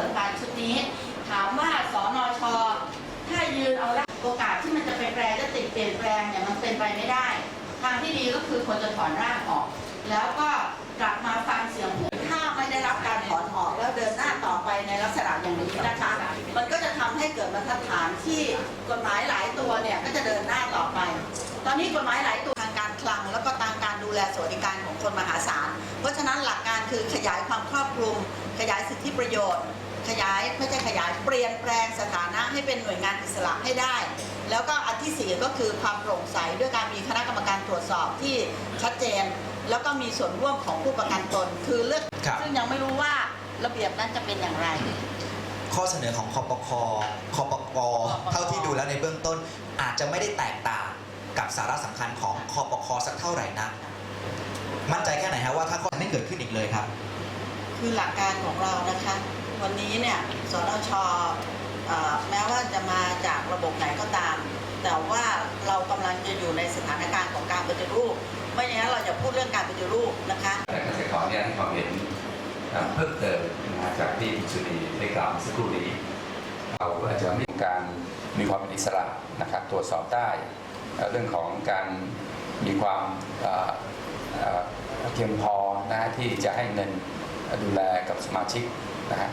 รัฐบาลชุดนี้ ถามว่าสนชถ้ายืนเอาละโอกาสที่มันจะไปแปลจะติดเปลี่ยนแปลงเนี่ยมันเป็นไปไม่ได้ ทางที่ดีก็คือควรจะถอนร่างออก แล้วก็กลับมาฟังเสียงผู้ถ้าไม่ได้รับการถอนออกแล้วเดินหน้าต่อไปในลักษณะอย่างนี้นะคะ มันก็จะทำให้เกิดบรรทัดฐานที่กฎหมายหลายตัวเนี่ยก็จะเดินหน้าต่อไป ตอนนี้กฎหมายหลายตัวทางการคลัง แล้วก็ทางการดูแลสวัสดิการของคนมหาศาล เพราะฉะนั้นหลักการ คือขยายความครอบคลุม ขยายสิทธิประโยชน์ ขยายไม่ใช่ขยายเปลี่ยนแปลงสถานะให้เป็นหน่วยงานอิสระให้ได้ แล้วก็อันที่สี่ก็คือความโปร่งใสด้วยการมีคณะกรรมการตรวจสอบที่ชัดเจน แล้วก็มีส่วนร่วมของผู้ประกันตน คือเลือกครับ ซึ่งยังไม่รู้ว่าระเบียบนั้นจะเป็นอย่างไร ข้อเสนอของคอปคคอปกเท่าที่ดูแล้วในเบื้องต้น อาจจะไม่ได้แตกต่างกับสาระสำคัญของคอปคสักเท่าไหร่นะมั่นใจแค่ไหนฮะว่าถ้าข้อไม่ เกิดขึ้นอีกเลยครับ คือหลักการของเรานะคะ วันนี้เนี่ยสนชเอ่อแม้ว่าจะมาจากระบบไหนก็ตาม แต่ว่าเรากำลังจะอยู่ในสถานการณ์ของการปฏิรูปไม่อย่างนั้นเราจะพูดเรื่องการปฏิรูปนะคะแต่เกษตรกรเนี่ยให้ความเห็นเอ่อเพิ่มเติมนะจากที่คุณสุนีได้กล่าวเมื่อสักครู่นี้เราอาจจะมีการมีความเป็นอิสระนะครับตรวจสอบได้เอ่อเรื่องของการมีความเอ่อเอ่อเพียงพอ นะที่จะให้เงินดูแลกับสมาชิกนะฮะ